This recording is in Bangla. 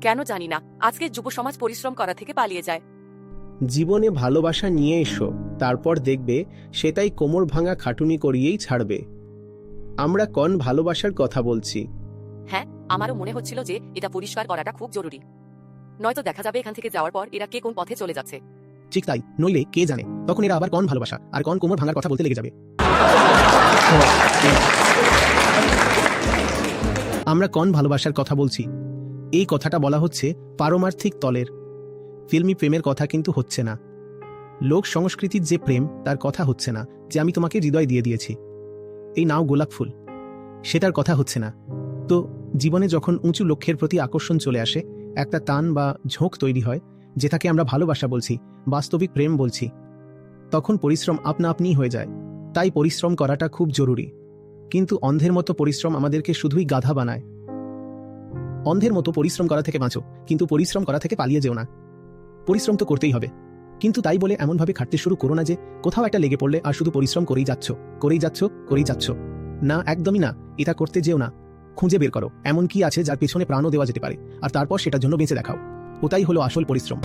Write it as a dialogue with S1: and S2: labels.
S1: কেন জানি না আজকে যুব সমাজ পরিশ্রম করা থেকে পালিয়ে যায়।
S2: জীবনে ভালোবাসা নিয়ে এসো তারপর দেখবে সেটাই কোমর ভাঙা খাটুনি করিয়েই ছাড়বে। আমরা কন ভালোবাসার কথা বলছি।
S1: হ্যাঁ আমারও মনে হচ্ছিল যে এটা পরিষ্কার করাটা খুব জরুরি। নয়তো দেখা যাবে এখান থেকে যাওয়ার পর এরা কে কোন পথে চলে যাচ্ছে।
S2: ঠিক তাই নইলে কে জানে তখন এরা আবার কন ভালোবাসা আর কন কোমর ভাঙার কথা বলতে লেগে যাবে। আমরা কন ভালোবাসার কথা বলছি? এই কথাটা বলা হচ্ছে পারমার্থিক তলের। ফিল্মি প্রেমের কথা কিন্তু হচ্ছে না। লোক সংস্কৃতির যে প্রেম, তার কথা হচ্ছে না, যে আমি তোমাকে হৃদয় দিয়ে দিয়েছি। এই নাও গোলাপ ফুল। সেটার কথা হচ্ছে না। তো জীবনে যখন উঁচু লক্ষ্যের প্রতি আকর্ষণ চলে আসে, একটা টান বা ঝোঁক তৈরি হয়, যেটাকে আমরা ভালোবাসা বলছি, বাস্তবিক প্রেম বলছি। তখন পরিশ্রম আপনা আপনিই হয়ে যায়। তাই পরিশ্রম করাটা খুব জরুরি। কিন্তু অন্ধের মতো পরিশ্রম আমাদেরকে শুধুই গাধা বানায়। অন্ধের মতো পরিশ্রম করা থেকে বাঁচো, কিন্তু পরিশ্রম করা থেকে পালিয়ে যেও না। পরিশ্রম তো করতেই হবে। কিন্তু তাই বলে এমনভাবে খাটতে শুরু করো না যে, কোথাও একটা লেগে পড়লে আর শুধু পরিশ্রম করেই যাচ্ছ করেই যাচ্ছ করেই যাচ্ছ। না, একদমই না, এটা করতে যেও না। খুঁজে বের করো, এমন কি আছে যার পেছনে প্রাণও দেওয়া যেতে পারে, আর তারপর সেটার জন্য বেঁচে দেখাও। ওটাই হলো আসল পরিশ্রম।